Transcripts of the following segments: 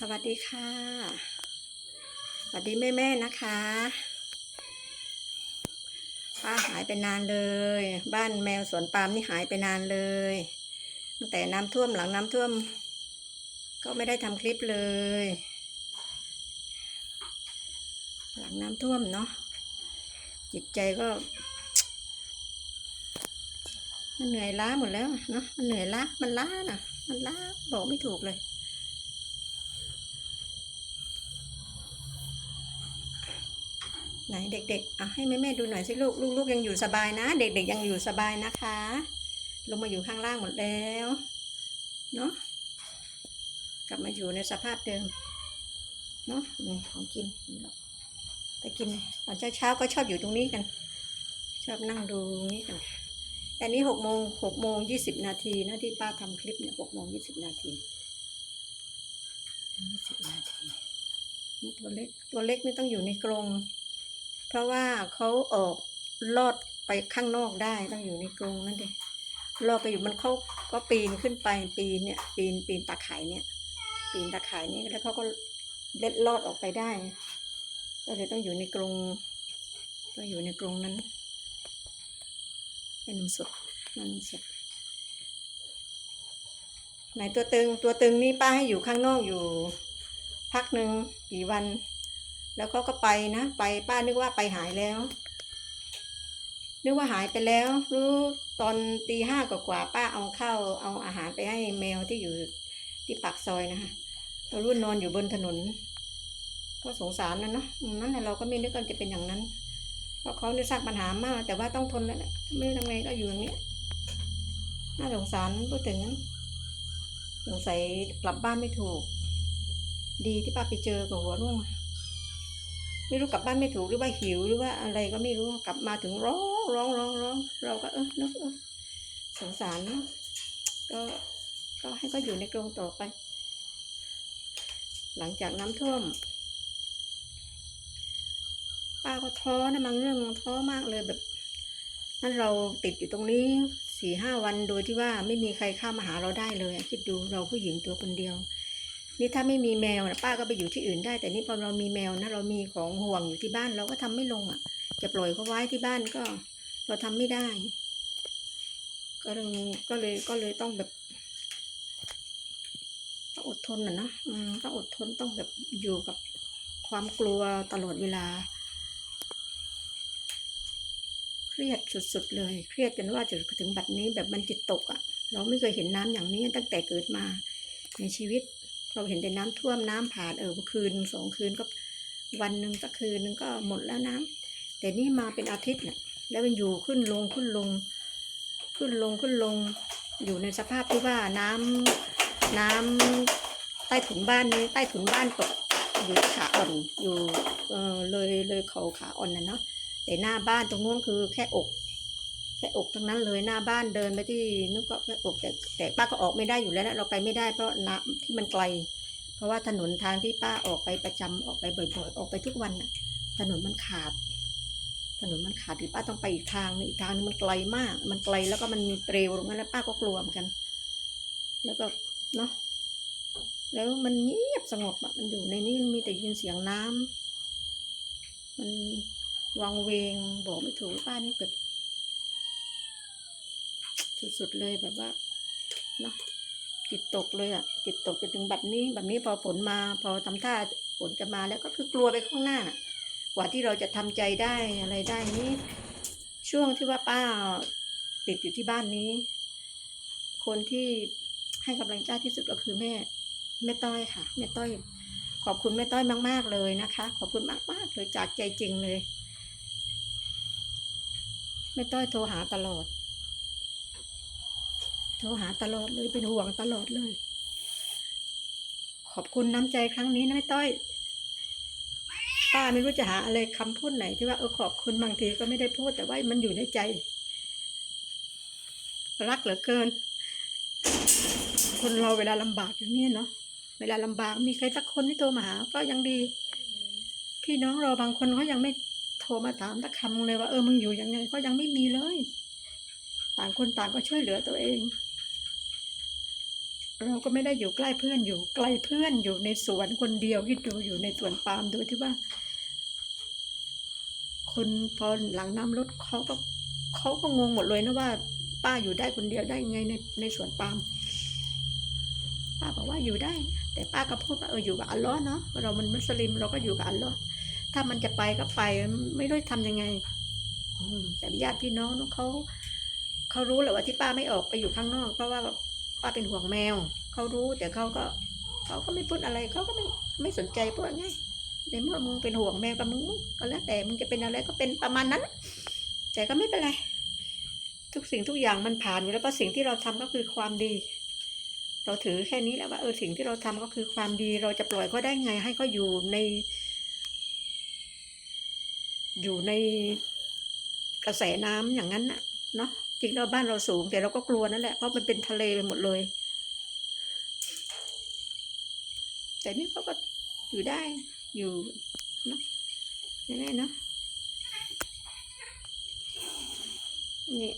สวัสดีค่ะ สวัสดีแม่แม่นะคะป้าหายไปนานเลย บ้านแมวสวนปาล์มนี่หายไปนานเลยตั้งแต่น้ำท่วมหลังน้ำท่วม ก็ไม่ได้ทำคลิปเลย หลังน้ำท่วมเนาะจิตใจก็มันเหนื่อยล้าหมดแล้วเนาะมันเหนื่อยล้ามันล้าน่ะ มันล้าบอกไม่ถูกเลย ไหนเด็กๆอะให้แม่ๆดูหน่อยสิลูกลูกๆยังอยู่สบายนะ เด็กๆยังอยู่สบายนะคะ ลงมาอยู่ข้างล่างหมดแล้วเนาะกลับมาอยู่ในสภาพเดิมเนาะนี่ของกินไปกินตอนเช้าๆก็ชอบอยู่ตรงนี้กัน ชอบนั่งดูนี้กันแต่นี้หกโมงหกโมงยี่สิบนาทีนะที่ป้าทำคลิปเนี่ยหกโมงยี่สิบนาทียี่สิบนาทีนี่ตัวเล็กตัวเล็กไม่ต้องอยู่ในกรง เพราะว่าเขาออกลอดไปข้างนอกได้ต้องอยู่ในกรงนั่นเองลอดไปอยู่มันเขาก็ปีนขึ้นไปปีนเนี่ยปีนปีนตาข่ายเนี่ย ปีนตาข่ายนี่แล้วเขาก็เล็ดลอดออกไปได้ก็เลยต้องอยู่ในกรงต้องอยู่ในกรงนั้นเป็นนมสดมันมสดไหนตัวตึงตัวตึงนี่ป้าให้อยู่ข้างนอกอยู่ พักหนึ่งกี่วัน แล้วเขาก็ไปนะ ไปป้านึกว่าไปหายแล้ว นึกว่าหายไปแล้ว รู้ตอนตีห้ากว่าป้าเอาข้าวเอาอาหารไปให้แมวที่อยู่ที่ปากซอยนะคะเรารุ่นนอนอยู่บนถนน ก็สงสารนะเนาะนั่นแหละเราก็ไม่นึกว่าจะเป็นอย่างนั้น เพราะเขาเนี่ยสร้างปัญหามาก แต่ว่าต้องทนแล้วไม่รู้ทำไงก็อยู่อย่างนี้น่าสงสารพูดถึงสงสัยกลับบ้านไม่ถูก ดีที่ป้าไปเจอกับหัวร่วง ไม่รู้กลับบ้านไม่ถูกหรือว่าหิวหรือว่าอะไรก็ไม่รู้กลับมาถึงร้องร้องร้องร้องเราก็เออนึกเออสงสารเนอะก็ก็ให้เขาอยู่ในกรงต่อไป หลังจากน้ำท่วมป้าก็ท้อนะบางเรื่องท้อมากเลยแบบนั่นเราติดอยู่ตรงนี้สี่ห้าวันโดยที่ว่าไม่มีใครเข้ามาหาเราได้เลย คิดดูเราผู้หญิงตัวคนเดียว นี่ถ้าไม่มีแมวนะป้าก็ไปอยู่ที่อื่นได้ แต่นี่พอเรามีแมวนะเรามีของห่วงอยู่ที่บ้านเราก็ทำไม่ลงอะ จะปล่อยเขาไว้ที่บ้านก็ เราทำไม่ได้ ก็เลยก็เลยก็เลยต้องแบบต้องอดทนน่ะนะต้องอดทนต้องแบบอยู่กับความกลัวตลอดเวลา เครียดสุดๆเลย เครียดจนว่าจะถึงบัดนี้แบบมันจิตตกอะ่ะ เราไม่เคยเห็นน้ำอย่างนี้ตั้งแต่เกิดมาในชีวิต เราเห็นแต่น้ำท่วมน้ำผ่านเออคืนสองคืนก็วันหนึ่งสักคืนหนึ่งก็หมดแล้วน้ำแต่นี่มาเป็นอาทิตย์น่ะแล้วมันอยู่ขึ้นลงขึ้นลง ขึ้นลงขึ้นลง อยู่ในสภาพที่ว่าน้ำน้ำใต้ถุนบ้านนี้ใต้ถุนบ้านตกอยู่ขาอ่อนอยู่เออเลยเลยเขาขาอ่อนน่ะเนาะแต่หน้าบ้านตรงนู้นคือแค่อก แค่อกทั้งนั้นเลยหน้าบ้านเดินไปที่นู้นก็แค่อกแต่แต่ป้าก็ออกไม่ได้อยู่แล้วนะเราไปไม่ได้เพราะน้ำที่มันไกล เพราะว่าถนนทางที่ป้าออกไปประจำออกไปบ่อยๆ ออกไปทุกวันน่ะ ถนนมันขาด ถนนมันขาดหรือป้าต้องไปอีกทางนึงอีกทางนึงมันไกลมาก มันไกลแล้วก็มันมีเปลวตรงนั้นแล้วป้าก็กลัวเหมือนกัน แล้วก็เนาะแล้วมันเงียบสงบอะมันอยู่ในนี้มีแต่ยินเสียงน้ำมันวังเวงบอกไม่ถูกป้านี่แบบ สุดๆเลยแบบว่าเนาะจิตตกเลยอะจิตตกจนถึงบัดนี้แบบนี้พอฝนมาพอทำท่าฝนจะมาแล้วก็คือกลัวไปข้างหน้า กว่าที่เราจะทำใจได้อะไรได้นี่ช่วงที่ว่าป้าติดอยู่ที่บ้านนี้ คนที่ให้กำลังใจที่สุดก็คือแม่แม่ต้อยค่ะแม่ต้อย ขอบคุณแม่ต้อยมาก ๆ เลยนะคะ ขอบคุณมากๆเลยจากใจจริงเลยแม่ต้อยโทรหาตลอด โทรหาตลอดเลยเป็นห่วงตลอดเลย ขอบคุณน้ำใจครั้งนี้นะแม่ต้อย ป้าไม่รู้จะหาอะไรคำพูดไหน ที่ว่าเออขอบคุณบางทีก็ไม่ได้พูดแต่ว่ามันอยู่ในใจ รักเหลือเกิน คนเราเวลาลำบากอย่างนี้เนาะเวลาลำบากมีใครสักคนที่โทรมาหา ก็ยังดี พี่น้องเราบางคนเขายังไม่โทรมาถามสักคำเลยว่าเออมึงอยู่ยังไงเขายังไม่มีเลย ต่างคนต่างก็ช่วยเหลือตัวเอง เราก็ไม่ได้อยู่ใกล้เพื่อนอยู่ไกลเพื่อนอยู่ในสวนคนเดียวที่ดูอยู่ในสวนปาล์มโดยที่ว่า คนพอหลังน้ำลดเขาก็เขาก็งงหมดเลยนะว่า ป้าอยู่ได้คนเดียวได้ยังไงในในสวนปาล์มป้าบอกว่าอยู่ได้ แต่ป้าก็พูดว่าเอออยู่กับอัลลอฮ์เนาะเรามันมุสลิมเราก็อยู่กับอัลลอฮ์ถ้ามันจะไปก็ไปไม่รู้จะทำยังไงอืมแต่ญาติพี่น้องเขาเขารู้แหละว่าที่ป้าไม่ออกไปอยู่ข้างนอก เพราะว่า ป้าเป็นห่วงแมว เขารู้แต่เขาก็ เขาก็ไม่พูดอะไรเขาก็ไม่ไม่สนใจพวกไงในเมื่อมึงเป็นห่วงแมวกับมึงก็แล้วแต่มึงจะเป็นอะไรก็เป็นประมาณนั้น แต่ก็ไม่เป็นไร ทุกสิ่งทุกอย่างมันผ่านอยู่แล้วเพราะสิ่งที่เราทำก็คือความดี เราถือแค่นี้แหล้วว่าเออสิ่งที่เราทำก็คือความดีเราจะปล่อยเขาได้ไงให้เขาอยู่ในอยู่ในกระแสน้ำอย่างนั้นน่ะเนาะ จริงแล้วบ้านเราสูง แต่เราก็กลัวนั่นแหละเพราะมันเป็นทะเลไปหมดเลย แต่นี่เขาก็อยู่ได้อยู่เนาะแน่ๆเนาะนี่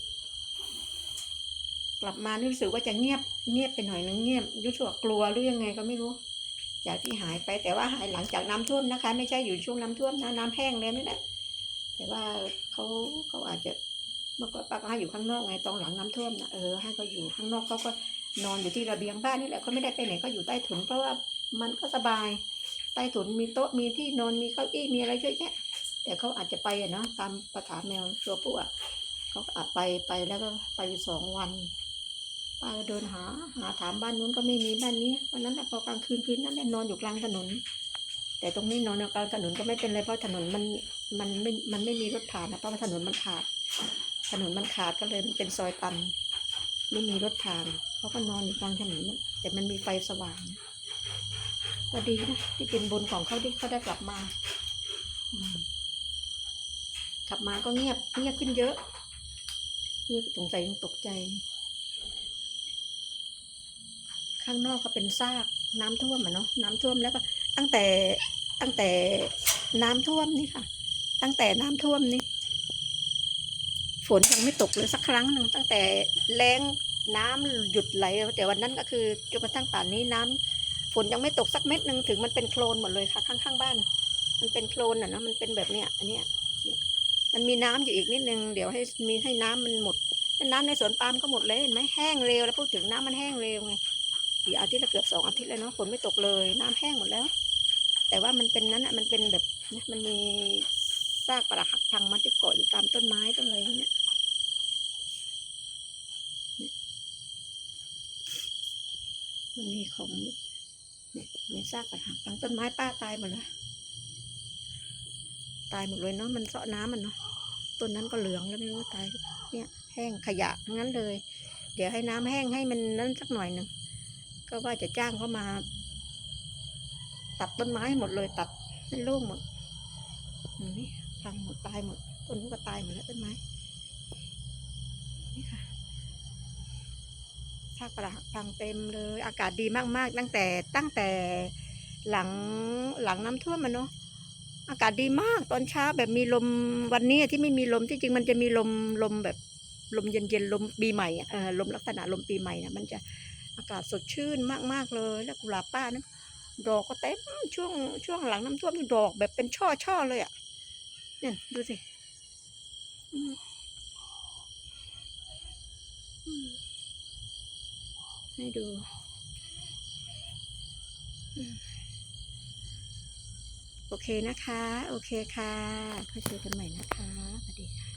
กลับมานี่รู้สึกว่าจะเงียบเงียบไปหน่อยนึงเงียบรู้สึกกลัวหรือยังไงก็ไม่รู้จากที่หายไปแต่ว่าหายหลังจากน้ำท่วมนะคะ ไม่ใช่อยู่ช่วงน้ำท่วมนะน้ำแห้งแล้วนี่แหละแต่ว่าเขาเขาอาจจะ เมื่อก่อนป้าก็ให้อยู่ข้างนอกไงตอนหลังน้ำท่วมนะเออให้เขาอยู่ข้างนอกเขาก็นอนอยู่ที่ระเบียงบ้านนี่แหละเขาไม่ได้ไปไหนก็อยู่ใต้ถุนเพราะว่ามันก็สบาย ใต้ถุนมีโต๊ะมีที่นอนมีเก้าอี้มีอะไรเยอะแยะแต่เขาอาจจะไปอะเนาะตามประถาแมวตัวผู้อะเขาอาจไปไปแล้วก็ไปอยู่สองวันป้าเดินหาหาถามบ้านนู้นก็ไม่มีบ้านนี้วันนั้นพอกลางคืนคืนนั้นนอนอยู่กลางถนน แต่ตรงนี้นอนกลางถนนก็ไม่เป็นไรเพราะถนนมันมันไม่มันไม่มีรถผ่านนะเพราะว่าถนนมันขาด ถนนมันขาดก็เลยมันเป็นซอยตัน ไม่มีรถผ่านเขาก็นอนอยู่กลางถนนแต่มันมีไฟสว่างก็ดีนะที่เป็นบุญของเขาที่เขาได้กลับมากลับมาก็เงียบเงียบขึ้นเยอะเงียบสงสัยตกใจ ข้างนอกก็เป็นซากน้ำท่วมอะเนาะน้ำท่วมแล้วก็ตั้งแต่ตั้งแต่น้ำท่วมนี่ค่ะ ตั้งแต่น้ำท่วมนี่ ฝนยังไม่ตกเลยสักครั้งหนึ่งตั้งแต่แรงน้ำหยุดไหล แต่วันนั้นก็คือจนกระทั่งป่านนี้น้ำฝนยังไม่ตกสักเม็ดหนึ่งถึงมันเป็นโคลนหมดเลยค่ะข้างๆบ้าน มันเป็นโคลนอะนะมันเป็นแบบเนี้ยอันเนี้ยมันมีน้ำอยู่อีกนิดนึงเดี๋ยวให้มีให้น้ำมันหมดน้ำในสวนปาล์มก็หมดเลยเห็นไหมแห้งเร็วแล้วพูดถึงน้ำมันแห้งเร็วไงกี่อาทิตย์ละเกือบสองอาทิตย์เลยเนาะฝนไม่ตกเลยน้ำแห้งหมดแล้ว แต่ว่ามันเป็นนั้นอะมันเป็นแบบมันมีซากปรักหักพังมันที่เกาะอยู่ตามต้นไม้ต้นอะไรอย่างเงี้ย มันมีของเนี่ยมีซากปรักหักพังต้นไม้ป้าตายหมดแล้วตายหมดเลยเนาะมันเสาะน้ำมันเนาะต้นนั้นก็เหลืองแล้วไม่รู้ตายเนี่ยแห้งขยะทั้งนั้นเลย เดี๋ยวให้น้ำแห้งให้มันนั้นสักหน่อยหนึ่งก็ว่าจะจ้างเขามา ตัดต้นไม้หมดเลย ตัดให้โล่งหมดนี่พังหมดตายหมดต้นนู้นก็ตายหมดแล้วต้นไม้นี่ค่ะ ซากปรักพังเต็มเลย อากาศดีมากๆ ตั้งแต่ตั้งแต่หลังหลังน้ำท่วมมันเนาะอากาศดีมากตอนเช้าแบบมีลมวันนี้ที่ไม่มีลมที่จริงมันจะมีลมลมแบบลมเย็นๆลมปีใหม่อะเออลมลักษณะลมปีใหม่นะมันจะอากาศสดชื่นมากๆเลย แล้วกุหลาบป้านะดอกก็เต็มช่วงช่วงหลังน้ำท่วมนี่ดอกแบบเป็นช่อช่อเลยอะเนี่ยดูสิอืมอืม ให้ดูโอเคนะคะ โอเคค่ะค่อยเจอกันใหม่นะคะสวัสดีค่ะ